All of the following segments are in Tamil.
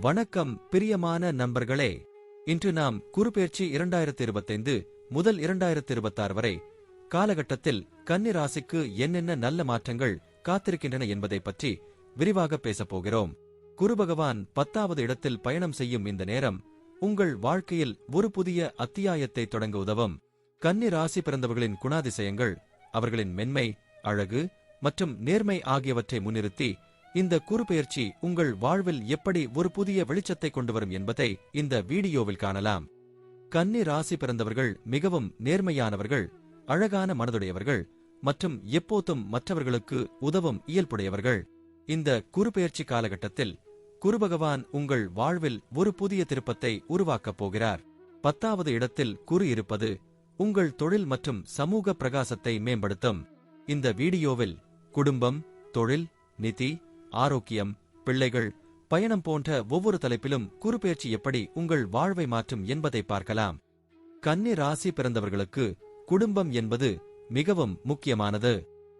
வணக்கம் பிரியமான நண்பர்களே. இன்று நாம் குறுபெயர்ச்சி இரண்டாயிரத்தி இருபத்தைந்து முதல் இரண்டாயிரத்தி இருபத்தாறு வரை காலகட்டத்தில் கன்னி ராசிக்கு என்னென்ன நல்ல மாற்றங்கள் காத்திருக்கின்றன என்பதை பற்றி விரிவாக பேசப் போகிறோம். குரு பகவான் பத்தாவது இடத்தில் பயணம் செய்யும் இந்த நேரம் உங்கள் வாழ்க்கையில் ஒரு புதிய அத்தியாயத்தை தொடங்க உதவும். கன்னி ராசி பிறந்தவர்களின் குணாதிசயங்கள் அவர்களின் மென்மை அழகு மற்றும் நேர்மை ஆகியவற்றை முன்னிறுத்தி இந்த குறுபெயர்ச்சி உங்கள் வாழ்வில் எப்படி ஒரு புதிய வெளிச்சத்தை கொண்டு வரும் என்பதை இந்த வீடியோவில் காணலாம். கன்னி ராசி பிறந்தவர்கள் மிகவும் நேர்மையானவர்கள் அழகான மனதுடையவர்கள் மற்றும் எப்போதும் மற்றவர்களுக்கு உதவும் இயல்புடையவர்கள். இந்த குறுபெயர்ச்சி காலகட்டத்தில் குருபகவான் உங்கள் வாழ்வில் ஒரு புதிய திருப்பத்தை உருவாக்கப் போகிறார். பத்தாவது இடத்தில் குரு இருப்பது உங்கள் தொழில் மற்றும் சமூக பிரகாசத்தை மேம்படுத்தும். இந்த வீடியோவில் குடும்பம் தொழில் நிதி ஆரோக்கியம் பிள்ளைகள் பயணம் போன்ற ஒவ்வொரு தலைப்பிலும் குறுபெயர்ச்சி எப்படி உங்கள் வாழ்வை மாற்றும் என்பதை பார்க்கலாம். கன்னி ராசி பிறந்தவர்களுக்கு குடும்பம் என்பது மிகவும் முக்கியமானது.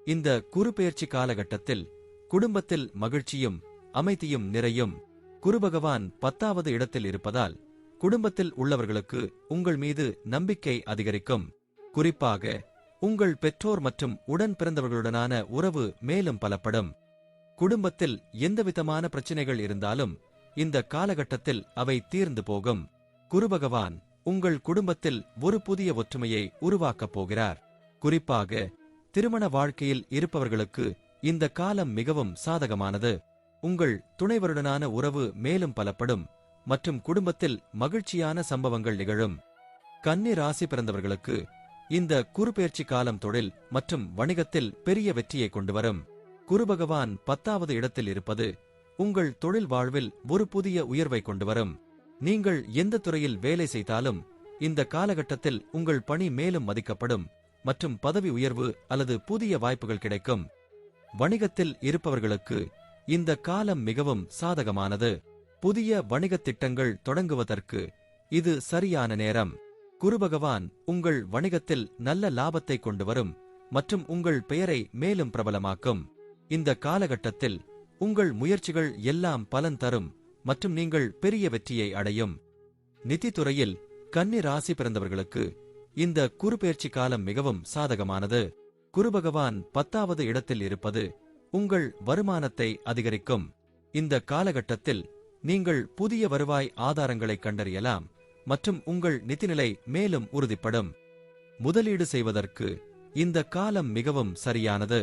இந்த குறுபெயர்ச்சி காலகட்டத்தில் குடும்பத்தில் மகிழ்ச்சியும் அமைதியும் நிறையும். குருபகவான் பத்தாவது இடத்தில் இருப்பதால் குடும்பத்தில் உள்ளவர்களுக்கு உங்கள் மீது நம்பிக்கை அதிகரிக்கும். குறிப்பாக உங்கள் பெற்றோர் மற்றும் உடன் பிறந்தவர்களுடனான உறவு மேலும் பலப்படும். குடும்பத்தில் எந்தவிதமான பிரச்சனைகள் இருந்தாலும் இந்த காலகட்டத்தில் அவை தீர்ந்து போகும். குருபகவான் உங்கள் குடும்பத்தில் ஒரு புதிய ஒற்றுமையை உருவாக்கப் போகிறார். குறிப்பாக திருமண வாழ்க்கையில் இருப்பவர்களுக்கு இந்த காலம் மிகவும் சாதகமானது. உங்கள் துணைவருடனான உறவு மேலும் பலப்படும் மற்றும் குடும்பத்தில் மகிழ்ச்சியான சம்பவங்கள் நிகழும். கன்னி ராசி பிறந்தவர்களுக்கு இந்த குறுபெயர்ச்சி காலம் தொழில் மற்றும் வணிகத்தில் பெரிய வெற்றியை கொண்டு குருபகவான் குரு பகவான் பத்தாவது இடத்தில் இருப்பது உங்கள் தொழில் வாழ்வில் ஒரு புதிய உயர்வை கொண்டு வரும். நீங்கள் எந்த துறையில் வேலை செய்தாலும் இந்த காலகட்டத்தில் உங்கள் பணி மேலும் மதிக்கப்படும் மற்றும் பதவி உயர்வு அல்லது புதிய வாய்ப்புகள் கிடைக்கும். வணிகத்தில் இருப்பவர்களுக்கு இந்த காலம் மிகவும் சாதகமானது. புதிய வணிகத் திட்டங்கள் தொடங்குவதற்கு இது சரியான நேரம். குரு பகவான் உங்கள் வணிகத்தில் நல்ல லாபத்தை கொண்டு வரும் மற்றும் உங்கள் பெயரை மேலும் பிரபலமாக்கும். இந்த காலகட்டத்தில் உங்கள் முயற்சிகள் எல்லாம் பலன் தரும் மற்றும் நீங்கள் பெரிய வெற்றியை அடையும். நிதித்துறையில் கன்னி ராசி பிறந்தவர்களுக்கு இந்த குறுபெயர்ச்சி காலம் மிகவும் சாதகமானது. குரு பகவான் பத்தாவது இடத்தில் இருப்பது உங்கள் வருமானத்தை அதிகரிக்கும். இந்த காலகட்டத்தில் நீங்கள் புதிய வருவாய் ஆதாரங்களை கண்டறியலாம் மற்றும் உங்கள் நிதிநிலை மேலும் உறுதிப்படும். முதலீடு செய்வதற்கு இந்த காலம் மிகவும் சரியானது.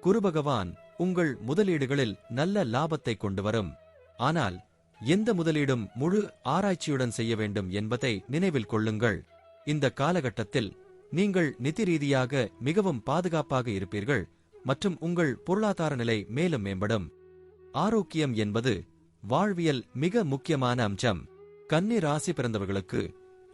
குரு பகவான் உங்கள் முதலீடுகளில் நல்ல லாபத்தை கொண்டு வரும். ஆனால் எந்த முதலீடும் முழு ஆராய்ச்சியுடன் செய்ய வேண்டும் என்பதை நினைவில் கொள்ளுங்கள். இந்த காலகட்டத்தில் நீங்கள் நிதி ரீதியாக மிகவும் பாதுகாப்பாக இருப்பீர்கள் மற்றும் உங்கள் பொருளாதார நிலை மேலும் மேம்படும். ஆரோக்கியம் என்பது வாழ்வியல் மிக முக்கியமான அம்சம். கன்னி ராசி பிறந்தவர்களுக்கு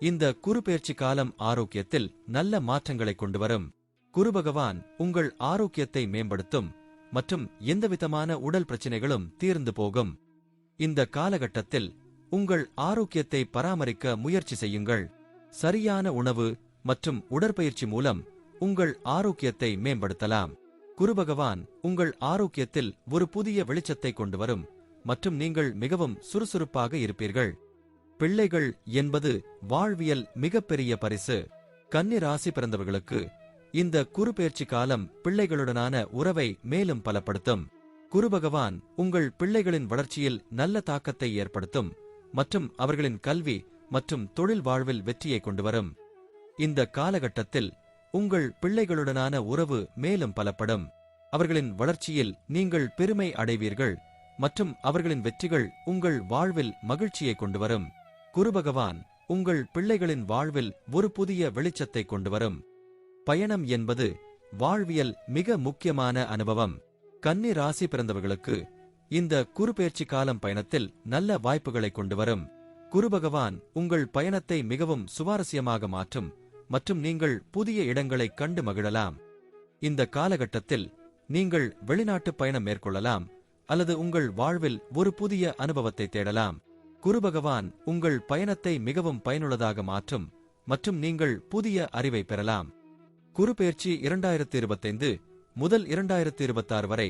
இந்த குறுபெயர்ச்சி காலம் ஆரோக்கியத்தில் நல்ல மாற்றங்களை கொண்டு வரும். குரு பகவான் உங்கள் ஆரோக்கியத்தை மேம்படுத்தும். மற்றும் எந்தவிதமான உடல் பிரச்சினைகளும் தீர்ந்து போகும். இந்த காலகட்டத்தில் உங்கள் ஆரோக்கியத்தை பராமரிக்க முயற்சி செய்யுங்கள். சரியான உணவு மற்றும் உடற்பயிற்சி மூலம் உங்கள் ஆரோக்கியத்தை மேம்படுத்தலாம். குரு பகவான் உங்கள் ஆரோக்கியத்தில் ஒரு புதிய வெளிச்சத்தை கொண்டு வரும் மற்றும் நீங்கள் மிகவும் சுறுசுறுப்பாக இருப்பீர்கள். பிள்ளைகள் என்பது வாழ்வியல் மிகப்பெரிய பரிசு. கன்னி ராசி பிறந்தவர்களுக்கு இந்த குறுபெயர்ச்சி காலம் பிள்ளைகளுடனான உறவை மேலும் பலப்படுத்தும். குரு பகவான் உங்கள் பிள்ளைகளின் வளர்ச்சியில் நல்ல தாக்கத்தை ஏற்படுத்தும் மற்றும் அவர்களின் கல்வி மற்றும் தொழில் வாழ்வில் வெற்றியை கொண்டு வரும். இந்த காலகட்டத்தில் உங்கள் பிள்ளைகளுடனான உறவு மேலும் பலப்படும். அவர்களின் வளர்ச்சியில் நீங்கள் பெருமை அடைவீர்கள் மற்றும் அவர்களின் வெற்றிகள் உங்கள் வாழ்வில் மகிழ்ச்சியை கொண்டு வரும். குரு பகவான் உங்கள் பிள்ளைகளின் வாழ்வில் ஒரு புதிய வெளிச்சத்தை கொண்டு வரும். பயணம் என்பது வாழ்வியல் மிக முக்கியமான அனுபவம். கன்னி ராசி பிறந்தவர்களுக்கு இந்த குறுபெயர்ச்சி காலம் பயணத்தில் நல்ல வாய்ப்புகளை கொண்டு வரும். குரு பகவான் உங்கள் பயணத்தை மிகவும் சுவாரஸ்யமாக மாற்றும் மற்றும் நீங்கள் புதிய இடங்களை கண்டு மகிழலாம். இந்த காலகட்டத்தில் நீங்கள் வெளிநாட்டு பயணம் மேற்கொள்ளலாம் அல்லது உங்கள் வாழ்வில் ஒரு புதிய அனுபவத்தை தேடலாம். குரு பகவான் உங்கள் பயணத்தை மிகவும் பயனுள்ளதாக மாற்றும் மற்றும் நீங்கள் புதிய அறிவை பெறலாம். குறுபெயர்ச்சி இரண்டாயிரத்தி இருபத்தைந்து முதல் இரண்டாயிரத்தி இருபத்தாறு வரை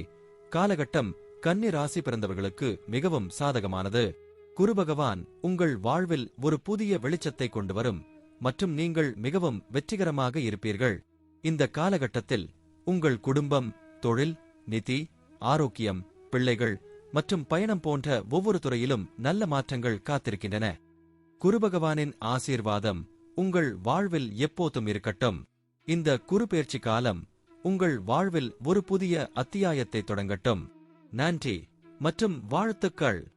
காலகட்டம் கன்னி ராசி பிறந்தவர்களுக்கு மிகவும் சாதகமானது. குரு பகவான் உங்கள் வாழ்வில் ஒரு புதிய வெளிச்சத்தை கொண்டு வரும் மற்றும் நீங்கள் மிகவும் வெற்றிகரமாக இருப்பீர்கள். இந்த காலகட்டத்தில் உங்கள் குடும்பம் தொழில் நிதி ஆரோக்கியம் பிள்ளைகள் மற்றும் பயணம் போன்ற ஒவ்வொரு துறையிலும் நல்ல மாற்றங்கள் காத்திருக்கின்றன. குரு பகவானின் ஆசீர்வாதம் உங்கள் வாழ்வில் எப்போதும் இருக்கட்டும். இந்த குறுபெயர்ச்சி காலம் உங்கள் வாழ்வில் ஒரு புதிய அத்தியாயத்தை தொடங்கட்டும். நன்றி மற்றும் வாழ்த்துக்கள்.